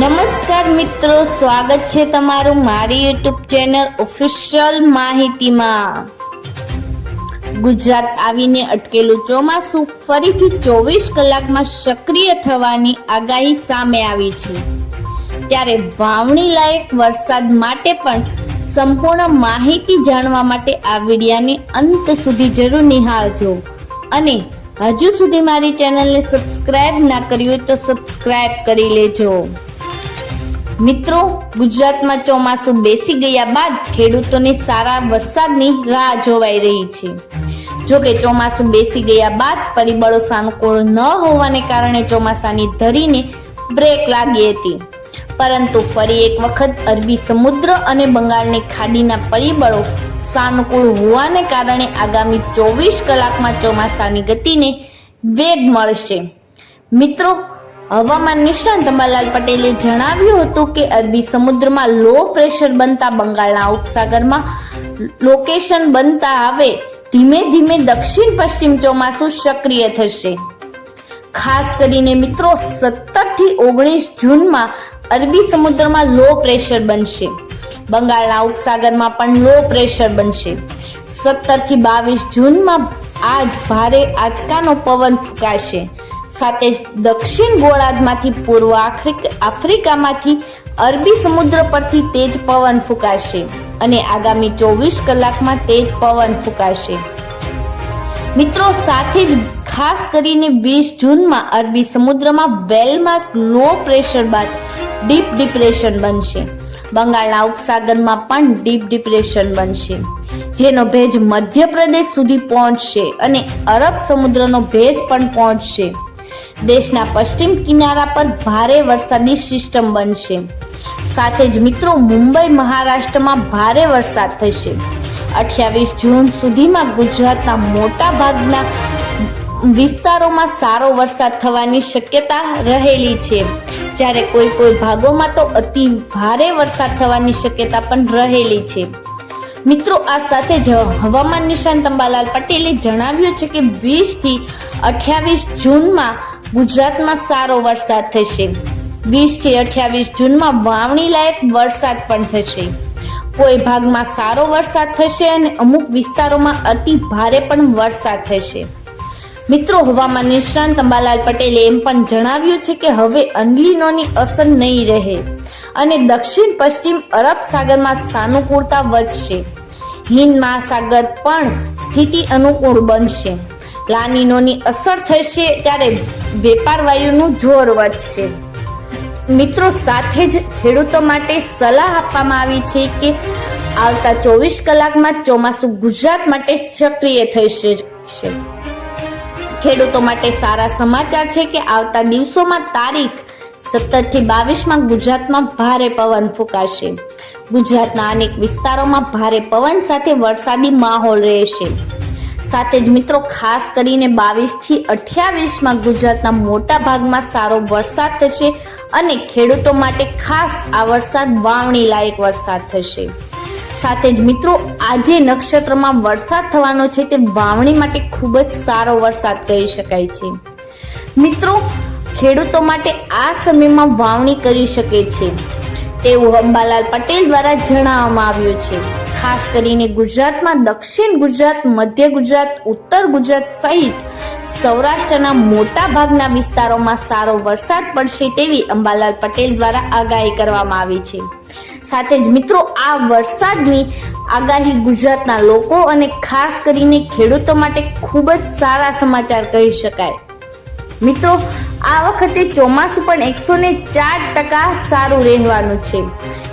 નમસ્કાર મિત્રો, સ્વાગત છે તમારું મારી યુટ્યુબ ચેનલ ઓફિશિયલ માહિતીમાં. ગુજરાત આવીને અટકેલું ચોમાસું ફરીથી ચોવીસ કલાકમાં સક્રિય થવાની આગાહી સામે આવી છે. ત્યારે વાવણી લાયક વરસાદ માટે પણ સંપૂર્ણ માહિતી જાણવા માટે આ વિડિયાને અંત સુધી જરૂર નિહાળજો. અને હજુ સુધી મારી ચેનલને સબસ્ક્રાઇબ ના કરી હોય તો સબસ્ક્રાઇબ કરી લેજો. મિત્રો, ગુજરાતમાં ચોમાસું બેસી ગયા બાદ ખેડૂતોને સારા વરસાદની રાહ જોવાઈ રહી છે. જો કે ચોમાસું બેસી ગયા બાદ પરિબળો સાનુકૂળ ન હોવાને કારણે ચોમાસાની ધરીને બ્રેક લાગી હતી. પરંતુ ફરી એક વખત અરબી સમુદ્ર અને બંગાળની ખાડીના પરિબળો સાનુકૂળ હોવાને કારણે આગામી ચોવીસ કલાકમાં ચોમાસાની ગતિને વેગ મળશે. મિત્રો હવામાન નિષ્ણાંત અંબાલાલ પટેલે જણાવ્યું હતું કે અરબી સમુદ્રમાં લો પ્રેશર બનતા બંગાળના ઉપસાગરમાં લોકેશન બનતા હવે ધીમે ધીમે દક્ષિણ પશ્ચિમ ચોમાસું સક્રિય થશે. ખાસ કરીને મિત્રો સત્તરથી ઓગણીસ જૂનમાં અરબી સમુદ્રમાં લો પ્રેશર બનશે. બંગાળના ઉપસાગરમાં પણ લો પ્રેશર બનશે. સત્તરથી બાવીસ જૂનમાં આજ ભારે આંચકાનો પવન ફૂંકાશે. સાથે જ દક્ષિણ ગોળાર્ધમાંથી પૂર્વ આફ્રિક, આફ્રિકામાંથી અરબી સમુદ્ર પરથી તેજ પવન ફૂંકાશે અને આગામી ચોવીસ કલાકમાં તેજ પવન ફૂંકાશે. મિત્રો, સાથે જ ખાસ કરીને વીસ જૂનમાં અરબી સમુદ્રમાં વેલમાર્ક લો પ્રેશર બાદ ડીપ ડિપ્રેશન બનશે. બંગાળના ઉપસાગરમાં પણ ડીપ ડિપ્રેશન બનશે. જેનો ભેજ મધ્યપ્રદેશ સુધી પહોંચશે અને અરબ સમુદ્રનો ભેજ પણ પહોંચશે. દેશના પશ્ચિમ કિનારા પર ભારે વરસાદી સિસ્ટમ બનશે. સાથે જ મિત્રો, મુંબઈ, મહારાષ્ટ્રમાં ભારે વરસાદ થશે. અઠ્યાવીસ જૂન સુધીમાં ગુજરાતના મોટા ભાગના વિસ્તારોમાં સારો વરસાદ થવાની શક્યતા રહેલી છે. જ્યારે કોઈ કોઈ ભાગોમાં તો અતિ ભારે વરસાદ થવાની શક્યતા પણ રહેલી છે. મિત્રો, આ સાથે જ હવામાન નિશાંત અંબાલાલ પટેલે જણાવ્યું છે કે વીસથી અઠ્યાવીસ જૂનમાં ગુજરાતમાં સારો વરસાદ થશે. વીસથી અઠ્યાવીસ જૂનમાં વાવણી લાયક વરસાદ પણ થશે. કોઈ ભાગમાં સારો વરસાદ થશે અને અમુક વિસ્તારોમાં અતિ ભારે પણ વરસાદ થશે. મિત્રો, હવામાન નિષ્ણાંત અંબાલાલ પટેલે એમ પણ જણાવ્યું છે કે હવે અંગલિનોની અસર નહીં રહે અને દક્ષિણ પશ્ચિમ અરબ સાગરમાં સાનુકૂળતા વધશે. હિન્દ મહાસાગર પણ સ્થિતિ અનુકૂળ બનશે. લાનીનોની અસર થશે ત્યારે વેપાર વાયુનું જોર વધશે. મિત્રો સાથે જ ખેડૂતો માટે સલાહ આપવામાં આવી છે કે આવતા ચોવીસ કલાકમાં ચોમાસું ગુજરાત માટે સક્રિય શકશે ખેડૂતો માટે સારા સમાચાર છે કે આવતા દિવસોમાં તારીખ સત્તરથી બાવીસમાં ગુજરાતમાં ભારે પવન ફૂંકાશે. ગુજરાતના અનેક વિસ્તારોમાં ભારે પવન સાથે વરસાદી માહોલ રહેશે. સાથે જ મિત્રો, ખાસ કરીને બાવીસથી અઠ્યાવીસમાં ગુજરાતના મોટા ભાગમાં સારો વરસાદ થશે અને ખેડૂતો માટે ખાસ આ વરસાદ વાવણી લાયક વરસાદ થશે. સાથે જ મિત્રો, આજે નક્ષત્રમાં વરસાદ થવાનો છે તે વાવણી માટે ખૂબ જ સારો વરસાદ કહી શકાય છે. મિત્રો, ખેડૂતો માટે આ સમયમાં વાવણી કરી શકે છે. તેવું અંબાલાલ પટેલ દ્વારા જણાવવામાં આવ્યું છે. ખાસ કરીને ગુજરાતમાં દક્ષિણ ગુજરાત, મધ્ય ગુજરાત, ઉત્તર ગુજરાત સહિત સૌરાષ્ટ્રના મોટા ભાગના વિસ્તારોમાં સારો વરસાદ પડશે તેવી અંબાલાલ પટેલ દ્વારા આગાહી કરવામાં આવી છે. સાથે જ મિત્રો, આ વરસાદની આગાહી ગુજરાતના લોકો અને ખાસ કરીને ખેડૂતો માટે ખૂબ જ સારા સમાચાર કહી શકાય. મિત્રો, આ વખતે ચોમાસું પણ એકસો ને ચાર ટકા સારું રહેવાનું છે.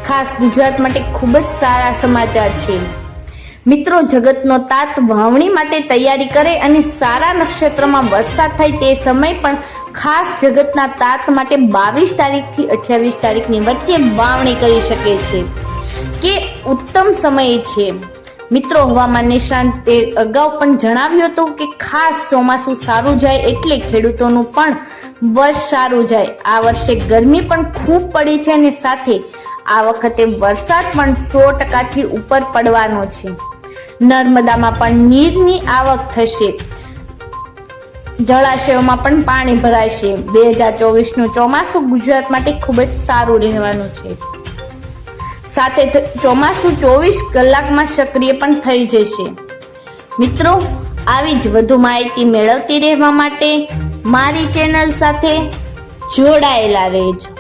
ખાસ ગુજરાત માટે ખૂબ જ સારા સમાચાર છે. મિત્રો, જગતનો તાત વાવણી માટે તૈયારી કરે અને સારા નક્ષત્રમાં વરસાદ થાય તે સમય પણ ખાસ જગતના તાત માટે બાવીસ તારીખથી અઠ્યાવીસ તારીખની વચ્ચે વાવણી કરી શકે છે. કે ઉત્તમ સમય છે. મિત્રો, હવામાન નિષ્ણાંતે અગાઉ પણ જણાવ્યું હતું કે ખાસ ચોમાસું સારું જાય એટલે ખેડૂતોનું પણ વર્ષ સારું જાય. આ વર્ષે ગરમી પણ ખૂબ પડી છે અને સાથે આ વખતે વરસાદ પણ સો ટકાથી ઉપર પડવાનો છે. નર્મદામાં પણ નીરની આવક થશે. જળાશયોમાં પણ પાણી ભરાશે. બે હજાર ચોવીસનું ચોમાસું ગુજરાત માટે ખૂબ જ સારું રહેવાનું છે. સાથે ચોમાસું ચોવીસ કલાકમાં સક્રિય પણ થઈ જશે. મિત્રો, આવી જ વધુ માહિતી મેળવતી રહેવા માટે મારી ચેનલ સાથે જોડાયેલા રહેજો.